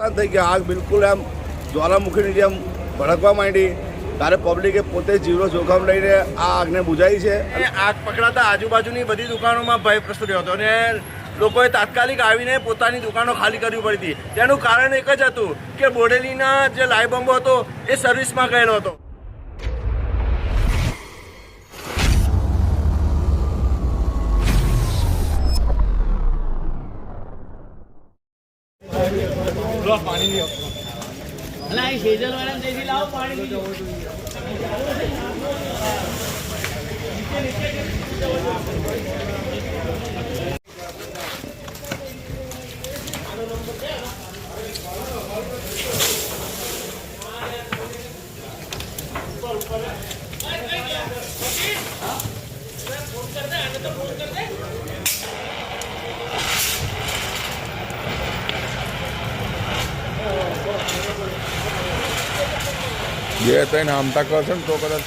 શાંત થઈ ગયા. આગ બિલકુલ એમ જ્વાલામુખીની જેમ ભડકવા માંડી. ત્યારે પબ્લિકે પોતે જીવનો જોખમ લઈને આ આગને બુજાઈ છે. અને આગ પકડાતા આજુબાજુની બધી દુકાનોમાં ભય પ્રસર્યો હતો અને લોકોએ તાત્કાલિક આવીને પોતાની દુકાનો ખાલી કરવી પડી હતી. તેનું કારણ એક જ હતું કે બોડેલીના જે લાઈવ બંબો હતો એ સર્વિસમાં ગયેલો હતો. અલા એ સેજલ વાળા જઈથી લાવો પાણી બીજું બે ત્રણ આમતા કરશે ને તો કદાચ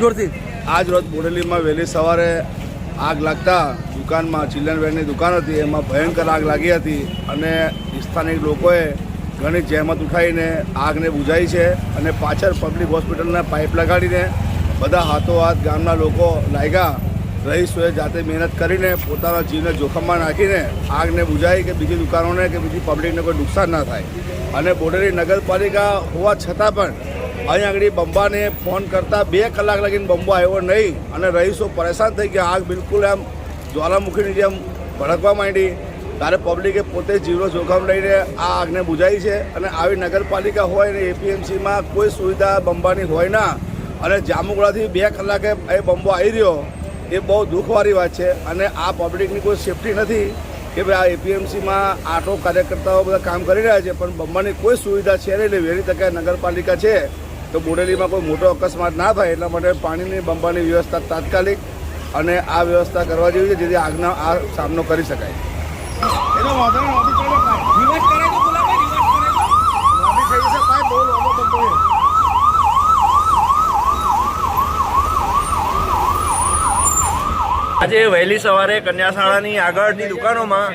જોરથી. આજ રોજ બોડેલીમાં વહેલી સવારે આગ લાગતા દુકાનમાં ચિલ્ડ્રન વેરની દુકાન હતી, એમાં ભયંકર આગ લાગી હતી અને સ્થાનિક લોકોએ ઘણી જહેમત ઉઠાવીને આગને બુઝાઈ છે અને પાછળ પબ્લિક હોસ્પિટલના પાઇપ લગાડીને બધા હાથો હાથ ગામના લોકો લાગ્યા. રહીશોએ જાતે મહેનત કરીને પોતાના જીવને જોખમમાં નાખીને આગને બુઝાઈ કે બીજી દુકાનોને કે બીજી પબ્લિકને કોઈ નુકસાન ના થાય. અને બોડેલી નગરપાલિકા હોવા છતાં પણ અહીં આગળ બંબાને ફોન કરતા બે કલાક લગીને બંબો આવ્યો નહીં અને રહીશો પરેશાન થઈ ગયા. આગ બિલકુલ એમ જ્વાલામુખીની જેમ ભડકવા માંડી. ત્યારે પબ્લિકે પોતે જીવનો જોખમ લઈને આ આગને બુઝાવી છે અને આવી નગરપાલિકા હોય ને એપીએમસીમાં કોઈ સુવિધા બંબાની હોય ના અને જામુગડાથી બે કલાકે એ બંબો આવી રહ્યો, એ બહુ દુઃખવાળી વાત છે. અને આ પબ્લિકની કોઈ સેફટી નથી કે ભાઈ આ એપીએમસીમાં આટલો કાર્યકર્તાઓ બધા કામ કરી રહ્યા છે, પણ બંબાની કોઈ સુવિધા છે નહીં. એટલે વહેલી તકે નગરપાલિકા છે તો બોડેલીમાં કોઈ મોટો અકસ્માત ના થાય એટલા માટે પાણીની બંબાની વ્યવસ્થા તાત્કાલિક અને આ વ્યવસ્થા કરવા જેવી છે જેથી આગનો આ સામનો કરી શકાય. આજે વહેલી સવારે કન્યાશાળાની આગળની દુકાનોમાં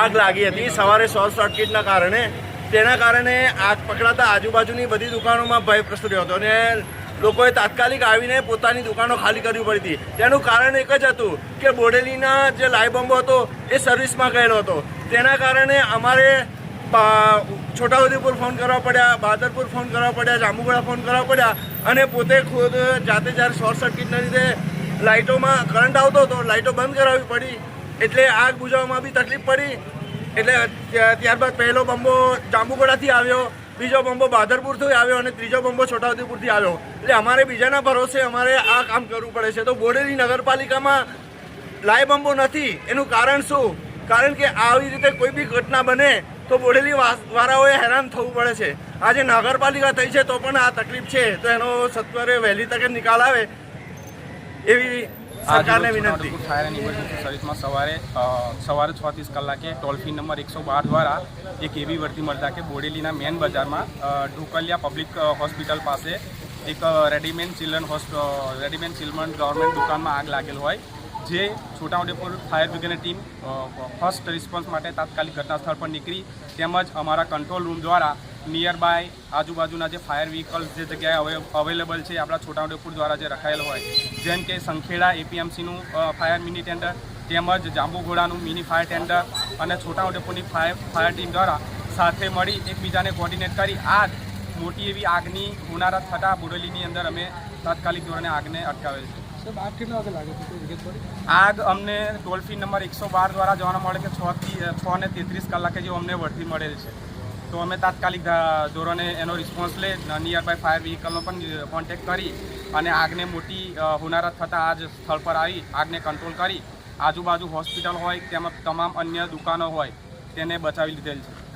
આગ લાગી હતી. સવારે શોર્ટ સર્કિટના કારણે તેના કારણે આગ પકડાતા આજુબાજુની બધી દુકાનોમાં ભય પ્રસર્યો હતો અને લોકોએ તાત્કાલિક આવીને પોતાની દુકાનો ખાલી કરવી પડી હતી. તેનું કારણ એક જ હતું કે બોડેલીના જે લાઈ બોમ્બો હતો એ સર્વિસમાં ગયેલો હતો. તેના કારણે અમારે છોટાઉદેપુર ફોન કરવા પડ્યા બાદરપુર ફોન કરવા પડ્યા જાંબુગડા ફોન કરવા પડ્યા અને પોતે ખુદ જાતે જ્યારે શોર્ટ સર્કિટના લીધે લાઇટોમાં કરંટ આવતો હતો લાઇટો બંધ કરાવવી પડી એટલે આગ બુઝાવવામાં બી તકલીફ પડી. એટલે ત્યારબાદ પહેલો બંબો જાંબુગોડાથી આવ્યો, બીજો બંબો બહાદરપુરથી આવ્યો અને ત્રીજો બંબો છોટાઉદેપુરથી આવ્યો. એટલે અમારે બીજાના ભરોસે અમારે આ કામ કરવું પડે છે. તો બોડેલી નગરપાલિકામાં લાય બંબો નથી. એનું કારણ શું? કારણ કે આવી રીતે કોઈ બી ઘટના બને તો બોડેલી વાળાઓએ હેરાન થવું પડે છે. આજે નગરપાલિકા થઈ છે તો પણ આ તકલીફ છે. તો એનો સત્વરે વહેલી તકે નિકાલ આવે એવી સરકારને વિનંતી. ફાયર એન્ડ ઇમરજન્સી સર્વિસમાં સવારે સવારે છ ત્રીસ કલાકે ટોલ ફ્રી નંબર એકસો બાર દ્વારા એક એવી વર્તી મળતા કે બોડેલીના મેન બજારમાં ઢોકલિયા પબ્લિક હોસ્પિટલ પાસે એક રેડીમેડ ચિલ્ડ્રન હોસ્પ રેડીમેડ ચિલ્ડ્રન ગવર્મેન્ટ દુકાનમાં આગ લાગેલ હોય જે છોટાઉદેપુર ફાયર બ્રિગેડની ટીમ ફર્સ્ટ રિસ્પોન્સ માટે તાત્કાલિક ઘટના સ્થળ પર નીકળી તેમજ અમારા કંટ્રોલ રૂમ દ્વારા નિયર બાય આજુબાજુના જે ફાયર વ્હીકલ્સ જે જગ્યાએ અવેલેબલ છે આપણા છોટાઉદેપુર દ્વારા જે રખાયેલ હોય જેમ કે સંખેડા એપીએમસીનું ફાયર મિની ટેન્ડર તેમજ જાંબુઘોડાનું મિની ફાયર ટેન્ડર અને છોટાઉદેપુરની ફાયર ફાયર ટીમ દ્વારા સાથે મળી એકબીજાને કોર્ડિનેટ કરી આગ મોટી એવી આગની હોનારત થતાં બોડેલીની અંદર અમે તાત્કાલિક ધોરણે આગને અટકાવેલ છે. આગ અમને ટોલ ફ્રી નંબર એકસો બાર દ્વારા જાણવા મળે કે છ થી છ ને તેત્રીસ કલાકે જેવું અમને વળતી મળેલ છે. તો અમે તાત્કાલિક ધોરણે એનો રિસ્પોન્સ લે. નિયર બાય ફાયર વ્હીકલનો પણ કોન્ટેક કરી અને આગને મોટી હુનારત થતાં આજ સ્થળ પર આવી, આગને કંટ્રોલ કરી. આજુબાજુ હોસ્પિટલ હોય તેમજ તમામ અન્ય દુકાનો હોય, તેને બચાવી લીધેલ છે.